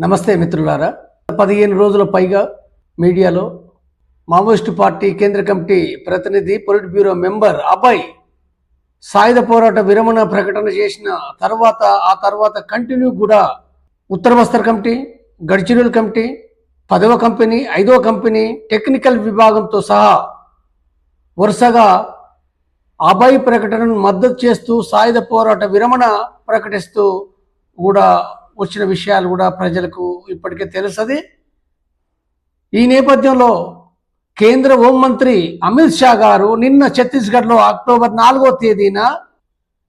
నమస్తే మిత్రులారా. పదిహేను రోజుల పైగా మీడియాలో మావోయిస్టు పార్టీ కేంద్ర కమిటీ ప్రతినిధి పొలిట్ బ్యూరో మెంబర్ అభయ్ సాయుధ పోరాట విరమణ ప్రకటన చేసిన తర్వాత ఆ తర్వాత కంటిన్యూ కూడా ఉత్తర బస్తర్ కమిటీ గడ్చిరోల్ కమిటీ పదవ కంపెనీ ఐదవ కంపెనీ టెక్నికల్ విభాగంతో సహా వరుసగా అభయ్ ప్రకటనను మద్దతు చేస్తూ సాయుధ పోరాట విరమణ ప్రకటిస్తూ కూడా వచ్చిన విషయాలు కూడా ప్రజలకు ఇప్పటికే తెలుసది. ఈ నేపథ్యంలో కేంద్ర హోంమంత్రి అమిత్ షా గారు నిన్న ఛత్తీస్గఢ్లో అక్టోబర్ నాలుగో తేదీన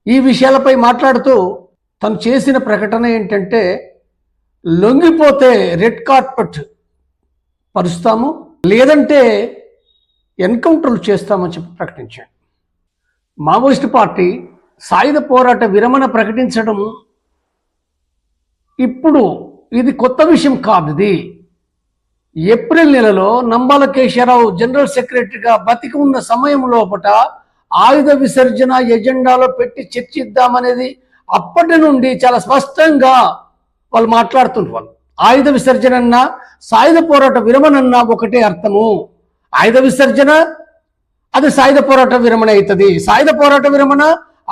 ఈ విషయాలపై మాట్లాడుతూ తను చేసిన ప్రకటన ఏంటంటే లొంగిపోతే రెడ్ కార్పెట్ పరుస్తాము లేదంటే ఎన్కౌంటర్లు చేస్తామని చెప్పి ప్రకటించాడు. మావోయిస్ట్ పార్టీ సాయుధ పోరాట విరమణ ప్రకటించడం ఇప్పుడు ఇది కొత్త విషయం కాదు ఇది ఏప్రిల్ నెలలో నంబాల కేశవరావు జనరల్ సెక్రటరీగా బతికి ఉన్న సమయం లోపట ఆయుధ విసర్జన ఎజెండాలో పెట్టి చర్చిద్దామనేది అప్పటి నుండి చాలా స్పష్టంగా వాళ్ళు మాట్లాడుతుంటారు వాళ్ళు. ఆయుధ విసర్జన అన్నా సాయుధ పోరాట విరమణ అన్నా ఒకటే అర్థము. ఆయుధ విసర్జన అది సాయుధ పోరాట విరమణ అవుతుంది. సాయుధ పోరాట విరమణ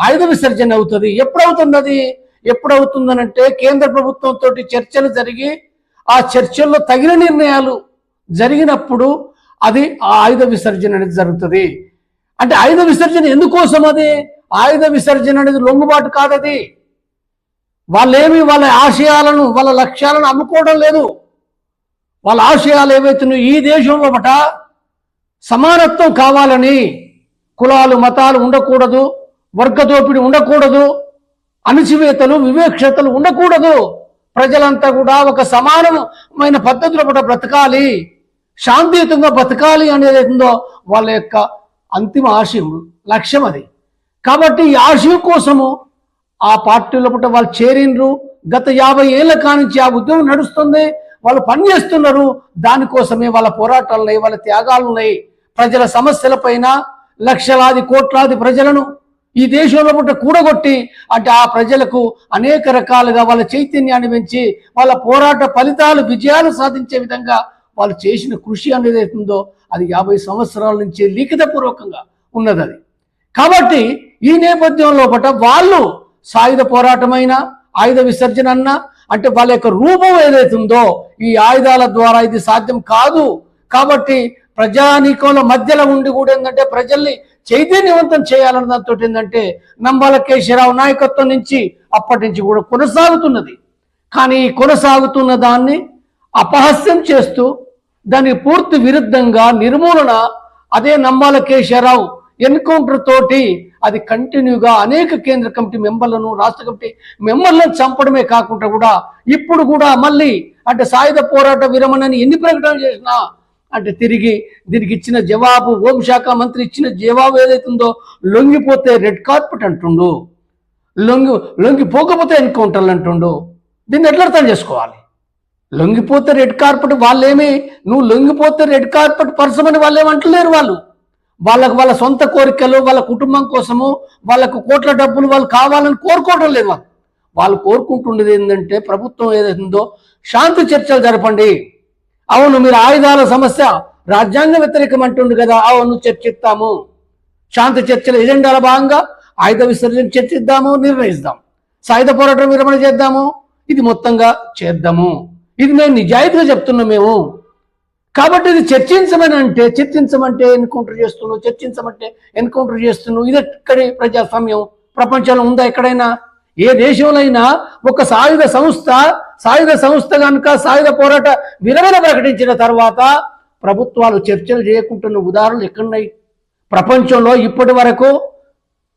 ఆయుధ విసర్జన అవుతుంది. ఎప్పుడు అవుతుంది అది? ఎప్పుడవుతుందనంటే కేంద్ర ప్రభుత్వంతో చర్చలు జరిగి ఆ చర్చల్లో తగిన నిర్ణయాలు జరిగినప్పుడు అది ఆ ఆయుధ విసర్జన అనేది జరుగుతుంది. అంటే ఆయుధ విసర్జన ఎందుకోసం అది? ఆయుధ విసర్జన అనేది లొంగుబాటు కాదది. వాళ్ళేమి వాళ్ళ ఆశయాలను వాళ్ళ లక్ష్యాలను అమ్ముకోవడం లేదు. వాళ్ళ ఆశయాలు ఏవైతున్నాయో ఈ దేశం ఒకట సమానత్వం కావాలని కులాలు మతాలు ఉండకూడదు వర్గ దోపిడీ ఉండకూడదు అణచివేతలు వివేక్షతలు ఉండకూడదు. ప్రజలంతా కూడా ఒక సమానమైన పద్ధతిలో కూడా బ్రతకాలి. శాంతియుతంగా బ్రతకాలి అనేది ఏందో వాళ్ళ యొక్క అంతిమ ఆశయం లక్ష్యం అది. కాబట్టి ఈ ఆశయం కోసము ఆ పార్టీలో పుట్ట వాళ్ళు చేరినరు. గత యాభై ఏళ్ళ కానించి ఆ ఉద్యమం నడుస్తుంది. వాళ్ళు పనిచేస్తున్నారు. దానికోసమే వాళ్ళ పోరాటాలు ఉన్నాయి వాళ్ళ త్యాగాలు ఉన్నాయి. ప్రజల సమస్యలపైన లక్షలాది కోట్లాది ప్రజలను ఈ దేశంలో పుట్ట కూడగొట్టి అంటే ఆ ప్రజలకు అనేక రకాలుగా వాళ్ళ చైతన్యాన్ని పెంచి వాళ్ళ పోరాట ఫలితాలు విజయాలు సాధించే విధంగా వాళ్ళు చేసిన కృషి అనేది ఉందో అది యాభై సంవత్సరాల నుంచి లిఖితపూర్వకంగా ఉన్నది అది కాబట్టి ఈ నేపథ్యంలో పట వాళ్ళు సాయుధ పోరాటమైన ఆయుధ విసర్జన అన్నా అంటే వాళ్ళ యొక్క రూపం ఏదైతుందో ఈ ఆయుధాల ద్వారా ఇది సాధ్యం కాదు. కాబట్టి ప్రజానీకంలో మధ్యలో ఉండి కూడా ఏంటంటే ప్రజల్ని చైతన్యవంతం చేయాలన్న దాంతో ఏంటంటే నంబాల కేశవరావు నాయకత్వం నుంచి అప్పటి నుంచి కూడా కొనసాగుతున్నది. కానీ ఈ కొనసాగుతున్న దాన్ని అపహాస్యం చేస్తూ దాని పూర్తి విరుద్ధంగా నిర్మూలన అదే నంబాల కేశవరావు ఎన్కౌంటర్ తోటి అది కంటిన్యూగా అనేక కేంద్ర కమిటీ మెంబర్లను రాష్ట్ర కమిటీ మెంబర్లను చంపడమే కాకుండా కూడా ఇప్పుడు కూడా మళ్ళీ అంటే సాయుధ పోరాట విరమణని ఎన్ని ప్రకటనలు చేసినా అంటే తిరిగి దీనికి ఇచ్చిన జవాబు హోంశాఖ మంత్రి ఇచ్చిన జవాబు ఏదైతుందో లొంగిపోతే రెడ్ కార్పెట్ అంటుండు. లొంగి లొంగిపోకపోతే ఎన్కౌంటర్లు అంటుండు. దీన్ని ఎట్లా అర్థం చేసుకోవాలి? లొంగిపోతే రెడ్ కార్పెట్ వాళ్ళేమి? నువ్వు లొంగిపోతే రెడ్ కార్పెట్ పరచమని వాళ్ళు ఏమంటలేరు వాళ్ళు. వాళ్ళకు వాళ్ళ సొంత కోరికలు వాళ్ళ కుటుంబం కోసము వాళ్ళకు కోట్ల డబ్బులు వాళ్ళు కావాలని కోరుకోవడం లేదు వాళ్ళు. వాళ్ళు కోరుకుంటుండేది ఏంటంటే ప్రభుత్వం ఏదైతుందో శాంతి చర్చలు జరపండి. అవును మీరు ఆయుధాల సమస్య రాజ్యాంగ వ్యతిరేకం అంటుండు కదా. అవును చర్చిస్తాము. శాంతి చర్చల ఎజెండాల భాగంగా ఆయుధ విసర్జన చర్చిద్దాము నిర్ణయిస్తాం సాయుధ పోరాటం విరమణ చేద్దాము. ఇది మొత్తంగా చేద్దాము. ఇది మేము నిజాయితీగా చెప్తున్నాం మేము. కాబట్టి ఇది చర్చించమని అంటే చర్చించమంటే ఎన్కౌంటర్ చేస్తున్నావు చర్చించమంటే ఎన్కౌంటర్ చేస్తున్నావు. ఇది ఎక్కడి ప్రజాస్వామ్యం? ప్రపంచంలో ఉందా ఎక్కడైనా? ఏ దేశంలో అయినా ఒక సాయుధ సంస్థ సాయుధ సంస్థ కనుక సాయుధ పోరాట విరమణ ప్రకటించిన తర్వాత ప్రభుత్వాలు చర్చలు చేయకుంటున్న ఉదాహరణలు ఎక్కడున్నాయి? ప్రపంచంలో ఇప్పటి వరకు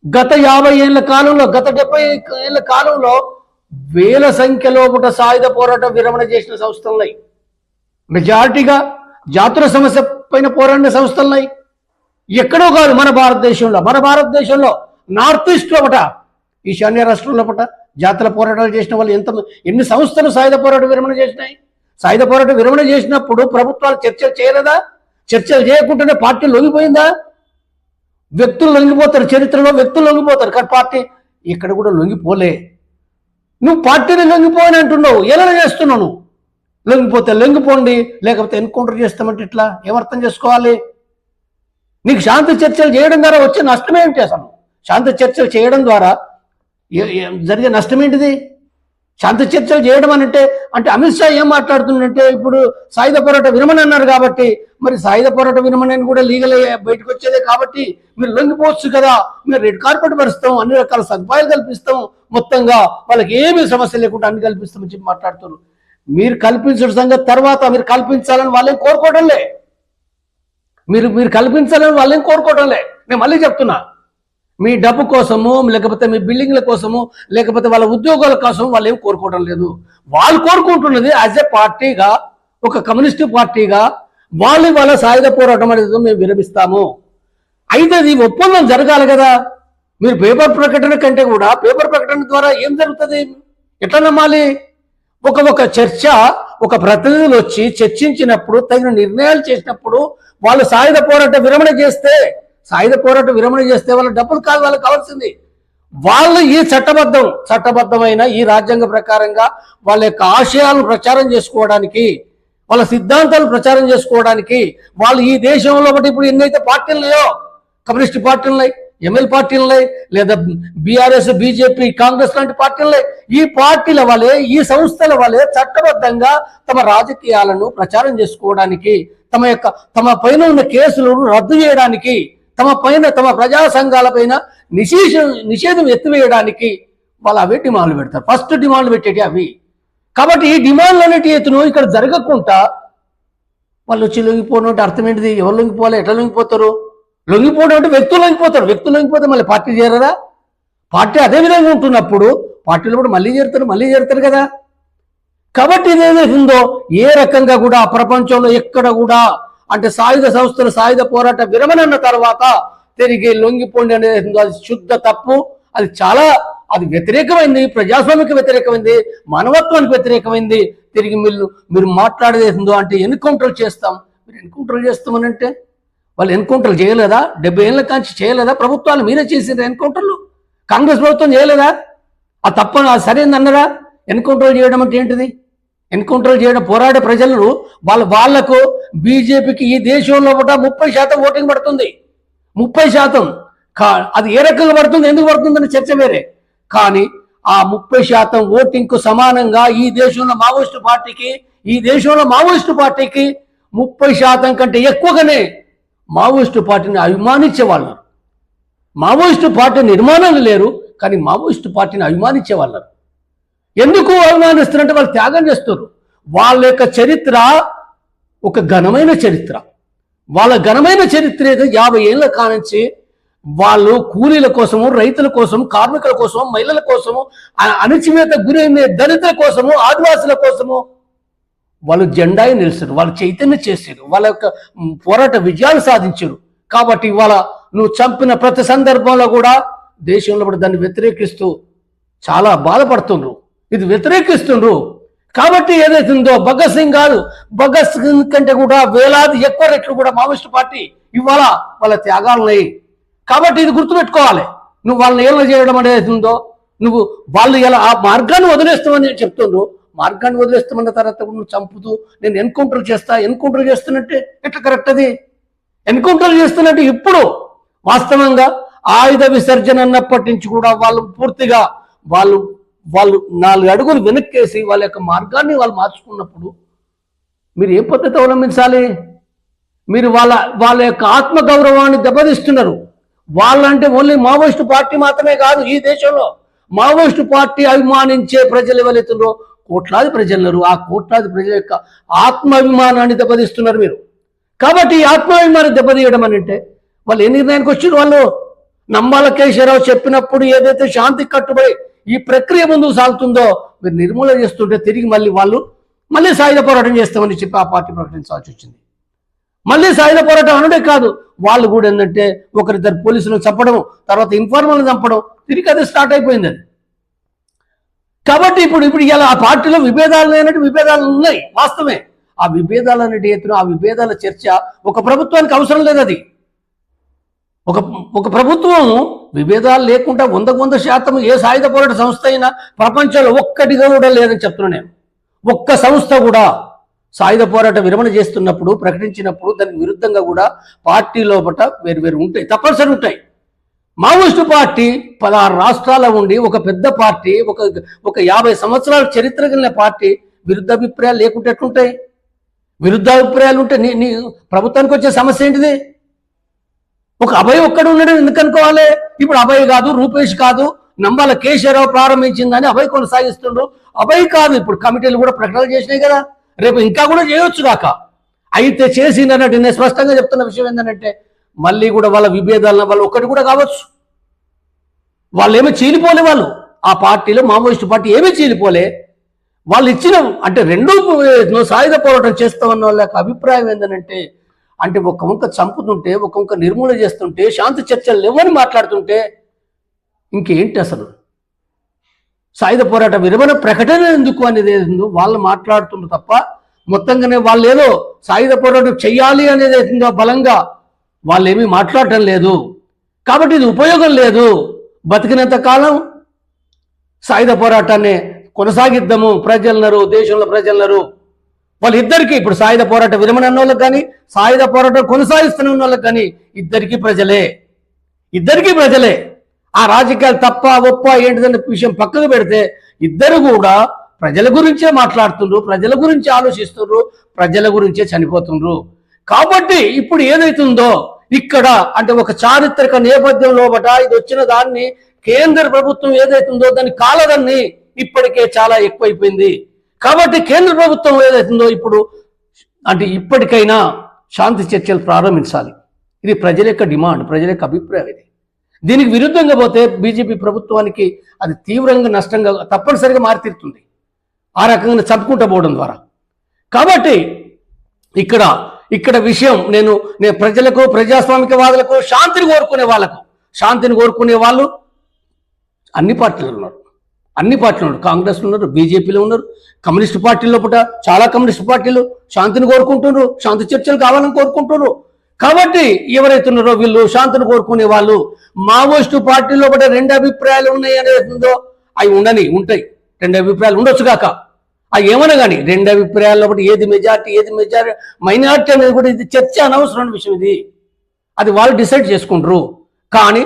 గత యాభై ఏళ్ళ కాలంలో గత డెబ్బై ఏళ్ళ కాలంలో వేల సంఖ్యలో పుట సాయుధ పోరాటం విరమణ చేసిన సంస్థలు ఉన్నాయి. మెజారిటీగా జాతుల సమస్య పైన పోరాడిన సంస్థలు ఉన్నాయి. ఎక్కడో కాదు మన భారతదేశంలో. మన భారతదేశంలో నార్త్ ఈస్ట్ ఒకట ఈశాన్య రాష్ట్రంలో పట జాతర పోరాటాలు చేసిన వాళ్ళు ఎంత ఎన్ని సంస్థలు సాయుధ పోరాట విరమణ చేసినాయి? సాయుధ పోరాట విరమణ చేసినప్పుడు ప్రభుత్వాలు చర్చలు చేయలేదా? చర్చలు చేయకుండానే పార్టీ లొంగిపోయిందా? వ్యక్తులు లొంగిపోతారు చరిత్రలో వ్యక్తులు లొంగిపోతారు కానీ పార్టీ ఇక్కడ కూడా లొంగిపోలే. నువ్వు పార్టీని లొంగిపోని అంటున్నావు. ఎలా చేస్తున్నావు నువ్వు? లొంగిపోతే లొంగిపోండి లేకపోతే ఎన్కౌంటర్ చేస్తామంటే ఇట్లా ఏమర్థం చేసుకోవాలి? నీకు శాంతి చర్చలు చేయడం ద్వారా వచ్చే నష్టం ఏంటి అసలు శాంతి చర్చలు చేయడం ద్వారా జరిగే నష్టం ఏంటిది? శాంతి చర్చలు చేయడం అని అంటే అంటే అమిత్ షా ఏం మాట్లాడుతుందంటే ఇప్పుడు సాయుధ పోరాట విరమణ అన్నారు కాబట్టి మరి సాయుధ పోరాట విరమణ అని కూడా లీగల్ బయటకు వచ్చేదే కాబట్టి మీరు లొంగిపోవచ్చు కదా మీరు రెడ్ కార్పెట్ పరుస్తాం అన్ని రకాల సదుపాయాలు కల్పిస్తాం మొత్తంగా వాళ్ళకి ఏమీ సమస్య లేకుండా అన్ని కల్పిస్తామని చెప్పి మాట్లాడుతున్నారు. మీరు కల్పించడం సంగతి తర్వాత మీరు కల్పించాలని వాళ్ళేం కోరుకోవడంలే. మీరు మీరు కల్పించాలని వాళ్ళేం కోరుకోవడంలే. నేను మళ్ళీ చెప్తున్నా. మీ డబ్బు కోసము లేకపోతే మీ బిల్డింగ్ల కోసము లేకపోతే వాళ్ళ ఉద్యోగాల కోసం వాళ్ళు ఏం కోరుకోవడం లేదు. వాళ్ళు కోరుకుంటున్నది యాజ్ ఎ పార్టీగా ఒక కమ్యూనిస్టు పార్టీగా వాళ్ళు వాళ్ళ సాయుధ పోరాటం అనేది మేము విరమిస్తాము. అయితే అది ఒప్పందం జరగాలి కదా. మీరు పేపర్ ప్రకటన కంటే కూడా పేపర్ ప్రకటన ద్వారా ఏం జరుగుతుంది? ఎట్లా నమ్మాలి? ఒక ఒక చర్చ ఒక ప్రతినిధులు వచ్చి చర్చించినప్పుడు తగిన నిర్ణయాలు చేసినప్పుడు వాళ్ళు సాయుధ పోరాట విరమణ చేస్తే సాయుధ పోరాట విరమణ చేస్తే వాళ్ళ డబ్బులు కాదు వాళ్ళకి కావాల్సింది. వాళ్ళు ఈ చట్టబద్ధం చట్టబద్ధమైన ఈ రాజ్యాంగ ప్రకారంగా వాళ్ళ యొక్క ఆశయాలను ప్రచారం చేసుకోవడానికి వాళ్ళ సిద్ధాంతాలు ప్రచారం చేసుకోవడానికి వాళ్ళు ఈ దేశంలో బట్టి ఇప్పుడు ఎన్నైతే పార్టీలు ఉన్నాయో కమ్యూనిస్ట్ పార్టీలు ఉన్నాయి ఎంఎల్ పార్టీలు ఉన్నాయి లేదా బీఆర్ఎస్ బీజేపీ కాంగ్రెస్ లాంటి పార్టీలు ఉన్నాయి. ఈ పార్టీల వలె ఈ సంస్థల వలె చట్టబద్ధంగా తమ రాజకీయాలను ప్రచారం చేసుకోవడానికి తమ యొక్క తమ పైన ఉన్న కేసులను రద్దు చేయడానికి తమ పైన తమ ప్రజా సంఘాల పైన నిషేధం నిషేధం ఎత్తివేయడానికి వాళ్ళు అవే డిమాండ్లు పెడతారు. ఫస్ట్ డిమాండ్లు పెట్టేటి అవి. కాబట్టి ఈ డిమాండ్లు అనేటి ఎత్తును ఇక్కడ జరగకుండా వాళ్ళు వచ్చి లొంగిపోవడం అంటే అర్థం ఏంటిది? ఎవరు లొంగిపోవాలి? ఎట్లా లొంగిపోతారు? లొంగిపోవడం అంటే వ్యక్తులు లొంగిపోతారు. వ్యక్తులు లొంగిపోతే మళ్ళీ పార్టీ చేరరా పార్టీ అదే విధంగా ఉంటున్నప్పుడు పార్టీలో కూడా మళ్ళీ చేరుతారు మళ్ళీ చేరుతారు కదా. కాబట్టి ఇదేదో ఉందో ఏ రకంగా కూడా ప్రపంచంలో ఎక్కడ కూడా అంటే సాయుధ సంస్థలు సాయుధ పోరాట విరమణ అన్న తర్వాత తిరిగి లొంగిపోండి అనేది అది శుద్ధ తప్పు. అది చాలా అది వ్యతిరేకమైంది ప్రజాస్వామ్యకి వ్యతిరేకమైంది మానవత్వానికి వ్యతిరేకమైంది. తిరిగి మీరు మీరు మాట్లాడేసిందో అంటే ఎన్కౌంటర్లు చేస్తాం. మీరు ఎన్కౌంటర్లు చేస్తామని అంటే వాళ్ళు ఎన్కౌంటర్లు చేయలేదా? డెబ్బై ఏళ్ళ కాంచి చేయలేదా? ప్రభుత్వాలు మీరే చేసిన ఎన్కౌంటర్లు. కాంగ్రెస్ ప్రభుత్వం చేయలేదా? ఆ తప్పని అది సరైంది అన్నరా ఎన్కౌంటర్లు చేయడం అంటే ఏంటిది? ఎన్కౌంటర్ చేయడం పోరాడే ప్రజలు వాళ్ళ వాళ్ళకు బీజేపీకి ఈ దేశంలో కూడా ముప్పై శాతం ఓటింగ్ పడుతుంది. ముప్పై శాతం. కా అది ఏ రకంగా పడుతుంది ఎందుకు పడుతుందని చర్చ వేరే. కానీ ఆ ముప్పై శాతం ఓటింగ్కు సమానంగా ఈ దేశంలో మావోయిస్టు పార్టీకి ఈ దేశంలో మావోయిస్టు పార్టీకి ముప్పై శాతం కంటే ఎక్కువగానే మావోయిస్టు పార్టీని అభిమానించే వాళ్ళు. మావోయిస్టు పార్టీ నిర్మాణాలు లేరు కానీ మావోయిస్టు పార్టీని అభిమానించే వాళ్ళు. ఎందుకు అభిమానిస్తారంటే వాళ్ళు త్యాగం చేస్తారు వాళ్ళ యొక్క చరిత్ర ఒక ఘనమైన చరిత్ర. వాళ్ళ ఘనమైన చరిత్ర ఏదో యాభై ఏళ్ళ కానించి వాళ్ళు కూలీల కోసము రైతుల కోసం కార్మికుల కోసము మహిళల కోసము అ- అణచివేత గురైన దళితుల కోసము ఆదివాసుల కోసము వాళ్ళు జెండాయి నిలిచారు వాళ్ళు చైతన్యం చేశారు వాళ్ళ యొక్క పోరాట విజయాలు సాధించారు. కాబట్టి ఇవాళ నువ్వు చంపిన ప్రతి సందర్భంలో కూడా దేశంలో కూడా దాన్ని వ్యతిరేకిస్తూ చాలా బాధపడుతుండ్రు. ఇది వ్యతిరేకిస్తుండ్రు. కాబట్టి ఏదైతుందో ఉందో భగత్ సింగ్ కాదు భగత్ సింగ్ కంటే కూడా వేలాది ఎక్కువ రెట్లు కూడా మావోయిస్ట్ పార్టీ ఇవాళ వాళ్ళ త్యాగాలున్నాయి కాబట్టి ఇది గుర్తుపెట్టుకోవాలి. నువ్వు వాళ్ళని ఏళ్ళ చేయడం అనేది ఉందో నువ్వు వాళ్ళు ఎలా ఆ మార్గాన్ని వదిలేస్తామని చెప్తుండ్రు. మార్గాన్ని వదిలేస్తామన్న తర్వాత నువ్వు చంపుతూ నేను ఎన్కౌంటర్ చేస్తా ఎన్కౌంటర్ చేస్తున్నట్టే ఎట్లా కరెక్ట్ అది? ఎన్కౌంటర్ చేస్తున్నట్టు ఇప్పుడు వాస్తవంగా ఆయుధ విసర్జన అన్నప్పటి నుంచి కూడా వాళ్ళు పూర్తిగా వాళ్ళు వాళ్ళు నాలుగు అడుగులు వెనక్కేసి వాళ్ళ యొక్క మార్గాన్ని వాళ్ళు మార్చుకున్నప్పుడు మీరు ఏ పద్ధతి అవలంబించాలి? మీరు వాళ్ళ వాళ్ళ యొక్క ఆత్మ గౌరవాన్ని దెబ్బతీస్తున్నారు. వాళ్ళంటే ఓన్లీ మావోయిస్టు పార్టీ మాత్రమే కాదు ఈ దేశంలో. మావోయిస్టు పార్టీ అభిమానించే ప్రజలు ఎవరైతుందో కోట్లాది ప్రజలున్నారు ఆ కోట్లాది ప్రజల యొక్క ఆత్మాభిమానాన్ని దెబ్బతీస్తున్నారు మీరు. కాబట్టి ఈ ఆత్మాభిమానం దెబ్బతీయడం అని అంటే వాళ్ళు ఏ నిర్ణయానికి వచ్చారు వాళ్ళు? నంబాల కేశవరావు చెప్పినప్పుడు ఏదైతే శాంతి కట్టుబడి ఈ ప్రక్రియ ముందుకు సాగుతుందో మీరు నిర్మూలన చేస్తుంటే తిరిగి మళ్ళీ వాళ్ళు మళ్ళీ సాయుధ పోరాటం చేస్తామని చెప్పి ఆ పార్టీ ప్రకటించాల్సి వచ్చింది మళ్ళీ సాయుధ పోరాటం అనుడే కాదు వాళ్ళు కూడా ఏంటంటే ఒకరిద్దరు పోలీసులను చంపడం తర్వాత ఇన్ఫార్మర్లను చంపడం తిరిగి అదే స్టార్ట్ అయిపోయింది అది. కాబట్టి ఇప్పుడు ఇప్పుడు ఇలా ఆ పార్టీలో విభేదాలు లేనట్టు విభేదాలు ఉన్నాయి వాస్తవమే. ఆ విభేదాలు అనేటి ఎత్తున ఆ విభేదాల చర్చ ఒక ప్రభుత్వానికి అవసరం లేదు అది ఒక ఒక ప్రభుత్వం విభేదాలు లేకుండా వందకు వంద శాతం ఏ సాయుధ పోరాట సంస్థ అయినా ప్రపంచంలో ఒక్కటిగా కూడా లేదని చెప్తున్నా నేను. ఒక్క సంస్థ కూడా సాయుధ పోరాట విరమణ చేస్తున్నప్పుడు ప్రకటించినప్పుడు దానికి విరుద్ధంగా కూడా పార్టీ లోపల వేరు వేరు ఉంటాయి తప్పనిసరి ఉంటాయి. మావోయిస్టు పార్టీ పదహారు రాష్ట్రాల ఉండి ఒక పెద్ద పార్టీ ఒక ఒక యాభై సంవత్సరాల చరిత్ర కలిగిన పార్టీ విరుద్ధ అభిప్రాయాలు లేకుంటే ఎట్లుంటాయి? విరుద్ధ అభిప్రాయాలు ఉంటే నీ నీ ప్రభుత్వానికి వచ్చే సమస్య ఏంటిది? ఒక అభయ ఒక్కడు ఉన్నాడు ఎందుకు అనుకోవాలి? ఇప్పుడు అభయ్ కాదు రూపేష్ కాదు నంబాల కేశవరావు ప్రారంభించిందని అభయ్ కొనసాగిస్తుండ్రు. అభయ్ కాదు ఇప్పుడు కమిటీలు కూడా ప్రకటన చేసినాయి కదా. రేపు ఇంకా కూడా చేయొచ్చు కాక. అయితే చేసిందన్నట్టు నేను స్పష్టంగా చెప్తున్న విషయం ఏంటంటే మళ్ళీ కూడా వాళ్ళ విభేదాలను వాళ్ళు ఒక్కటి కూడా కావచ్చు. వాళ్ళు ఏమీ చీలిపోలే వాళ్ళు. ఆ పార్టీలో మావోయిస్టు పార్టీ ఏమీ చీలిపోలే. వాళ్ళు ఇచ్చిన అంటే రెండూ నువ్వు సాయుధ పోరాటం చేస్తామన్న వాళ్ళ యొక్క అభిప్రాయం ఏంటంటే అంటే ఒక వంక చంపుతుంటే ఒక వంక నిర్మూలన చేస్తుంటే శాంతి చర్చలు ఎవరిని మాట్లాడుతుంటే ఇంకేంటి అసలు? సాయుధ పోరాట విరమణ ప్రకటన ఎందుకు అనేది ఏందో వాళ్ళు మాట్లాడుతుండ్రు తప్ప మొత్తంగానే వాళ్ళు ఏదో సాయుధ పోరాటం చెయ్యాలి అనేది ఏదో బలంగా వాళ్ళు ఏమీ మాట్లాడటం లేదు. కాబట్టి ఇది ఉపయోగం లేదు. బతికినంత కాలం సాయుధ పోరాటాన్ని కొనసాగిద్దాము. ప్రజలనరు దేశంలో ప్రజలనరు వాళ్ళిద్దరికీ ఇప్పుడు సాయుధ పోరాట విరమణ అన్నోళ్ళకి కానీ సాయుధ పోరాటం కొనసాగిస్తున్న వాళ్ళకి కానీ ఇద్దరికీ ప్రజలే. ఇద్దరికీ ప్రజలే. ఆ రాజకీయాలు తప్ప ఒప్ప ఏంటిదన్న విషయం పక్కకు పెడితే ఇద్దరు కూడా ప్రజల గురించే మాట్లాడుతుండ్రు ప్రజల గురించి ఆలోచిస్తుండ్రు ప్రజల గురించే చనిపోతుండ్రు. కాబట్టి ఇప్పుడు ఏదైతుందో ఇక్కడ అంటే ఒక చారిత్రక నేపథ్యం లోపట ఇది వచ్చిన దాన్ని కేంద్ర ప్రభుత్వం ఏదైతుందో దాని కాలదాన్ని ఇప్పటికే చాలా ఎక్కువైపోయింది. కాబట్టి కేంద్ర ప్రభుత్వం ఏదైతుందో ఇప్పుడు అంటే ఇప్పటికైనా శాంతి చర్చలు ప్రారంభించాలి. ఇది ప్రజల యొక్క డిమాండ్ ప్రజల యొక్క అభిప్రాయం ఇది. దీనికి విరుద్ధంగా పోతే బీజేపీ ప్రభుత్వానికి అది తీవ్రంగా నష్టంగా తప్పనిసరిగా మారితీరుతుంది. ఆ రకంగా చంపుకుంటూ పోవడం ద్వారా. కాబట్టి ఇక్కడ ఇక్కడ విషయం నేను నేను ప్రజలకు ప్రజాస్వామికవాదులకు శాంతిని కోరుకునే వాళ్ళకు శాంతిని కోరుకునే వాళ్ళు అన్ని పార్టీలు ఉన్నారు. అన్ని పార్టీలు ఉన్నారు. కాంగ్రెస్లో ఉన్నారు బీజేపీలో ఉన్నారు. కమ్యూనిస్ట్ పార్టీలో పుట చాలా కమ్యూనిస్ట్ పార్టీలు శాంతిని కోరుకుంటున్నారు శాంతి చర్చలు కావాలని కోరుకుంటున్నారు. కాబట్టి ఎవరైతున్నారో వీళ్ళు శాంతిని కోరుకునే వాళ్ళు మావోయిస్టు పార్టీలో కూడా రెండు అభిప్రాయాలు ఉన్నాయి అనేది ఉందో అవి ఉండని ఉంటాయి. రెండు అభిప్రాయాలు ఉండొచ్చు కాక. అవి ఏమన్నా కానీ రెండు అభిప్రాయాల్లో ఒకటి ఏది మెజార్టీ ఏది మెజారిటీ మైనార్టీ అనేది కూడా ఇది చర్చ అనవసరమైన విషయం ఇది. అది వాళ్ళు డిసైడ్ చేసుకుంటారు. కానీ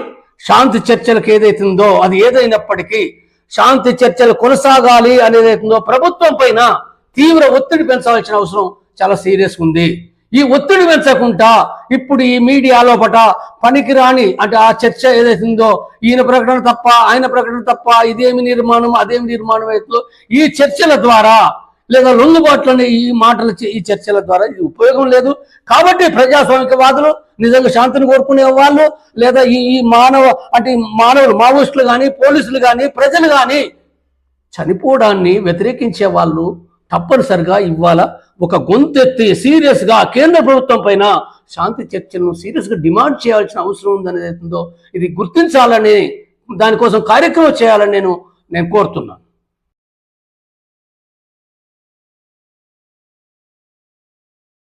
శాంతి చర్చలకు ఏదైతుందో ఉందో అది ఏదైనప్పటికీ శాంతి చర్చలు కొనసాగాలి అనేది ఉందో ప్రభుత్వం పైన తీవ్ర ఒత్తిడి పెంచవలసిన అవసరం చాలా సీరియస్ ఉంది. ఈ ఒత్తిడి పెంచకుండా ఇప్పుడు ఈ మీడియా లోపట పనికిరాని అంటే ఆ చర్చ ఏదైతే ఉందో ఈయన ప్రకటన తప్ప ఆయన ప్రకటన తప్ప ఇదేమి నిర్మాణం అదేమి నిర్మాణం అయితే ఈ చర్చల ద్వారా లేదా లొంగుబాట్లని ఈ మాటల ఈ చర్చల ద్వారా ఇది ఉపయోగం లేదు. కాబట్టి ప్రజాస్వామికవాదులు నిజంగా శాంతిని కోరుకునే వాళ్ళు లేదా ఈ ఈ మానవ అంటే మానవులు మావోయిస్టులు కానీ పోలీసులు కానీ ప్రజలు కానీ చనిపోవడాన్ని వ్యతిరేకించే వాళ్ళు తప్పనిసరిగా ఇవాళ ఒక గొంతెత్తి సీరియస్గా కేంద్ర ప్రభుత్వం పైన శాంతి చర్చలను సీరియస్గా డిమాండ్ చేయాల్సిన అవసరం ఉందనేది ఉందో ఇది గుర్తించాలని దానికోసం కార్యక్రమం చేయాలని నేను నేను కోరుతున్నాను.